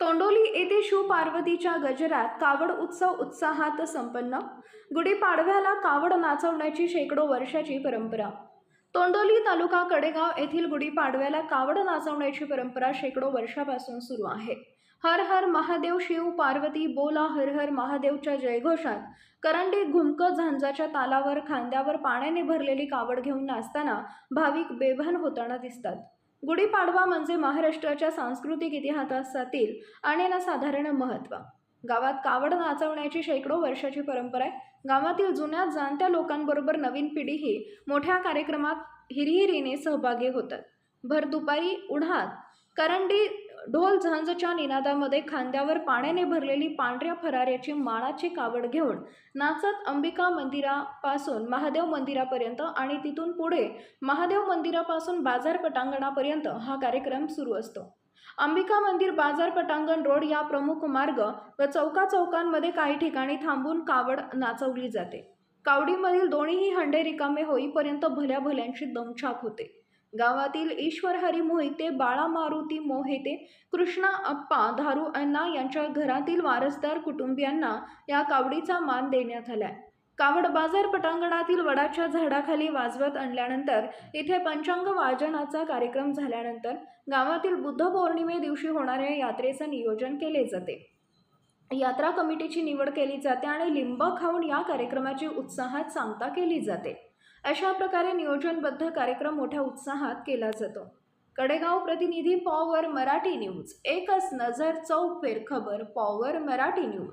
तोंडोली येथे शिवपार्वतीच्या गजरात कावड उत्सव उत्साहात संपन्न. गुढीपाडव्याला कावड नाचवण्याची शेकडो वर्षाची परंपरा. तोंडोली तालुका कडेगाव येथील गुढीपाडव्याला कावड नाचवण्याची परंपरा शेकडो वर्षापासून सुरू आहे. हर हर महादेव शिव पार्वती बोला हर हर महादेवच्या जयघोषात करंडी घुमकं झांजाच्या तालावर खांद्यावर पाण्याने भरलेली कावड घेऊन नाचताना भाविक बेभान होताना दिसतात. गुढीपाडवा म्हणजे महाराष्ट्राच्या सांस्कृतिक इतिहासातील अनन्यसाधारण महत्त्व गावात कावड नाचवण्याची शेकडो वर्षाची परंपरा आहे. गावातील जुन्या जाणत्या लोकांबरोबर नवीन पिढीही मोठ्या कार्यक्रमात हिरहिरीने सहभागी होतात. भर दुपारी उन्हात करंडी ढोल झांजच्या निनादामध्ये खांद्यावर पाण्याने भरलेली पांढऱ्या फराऱ्याची माळाची कावड घेऊन नाचत अंबिका मंदिरापासून महादेव मंदिरापर्यंत आणि तिथून पुढे महादेव मंदिरापासून बाजार पटांगणापर्यंत हा कार्यक्रम सुरू असतो. अंबिका मंदिर बाजार पटांगण रोड या प्रमुख मार्ग व चौका चौकांमध्ये काही ठिकाणी थांबून कावड नाचवली जाते. कावडीमधील दोन्हीही हंडे रिकामे होईपर्यंत भल्या भल्यांची दमछाक होते. गावातील ईश्वर हरी मोहिते बाळा मारुती मोहिते कृष्णा अप्पा धारू अण्णा यांच्या घरातील वारसदार कुटुंबियांना या कावडीचा मान देण्यात आलाय. कावड बाजार पटांगणातील वडाच्या झाडाखाली वाजवत आणल्यानंतर इथे पंचांग वाजनाचा कार्यक्रम झाल्यानंतर गावातील बुद्ध पौर्णिमे दिवशी होणाऱ्या यात्रेचं नियोजन केले जाते. यात्रा कमिटीची निवड केली जाते आणि लिंब खाऊन या कार्यक्रमाची उत्साहात सांगता केली जाते. अशा प्रकारे नियोजनबद्ध कार्यक्रम मोठ्या उत्साहात केला जातो. कडेगाव प्रतिनिधी पॉवर मराठी न्यूज एकच नजर चौफेर खबर पॉवर मराठी न्यूज.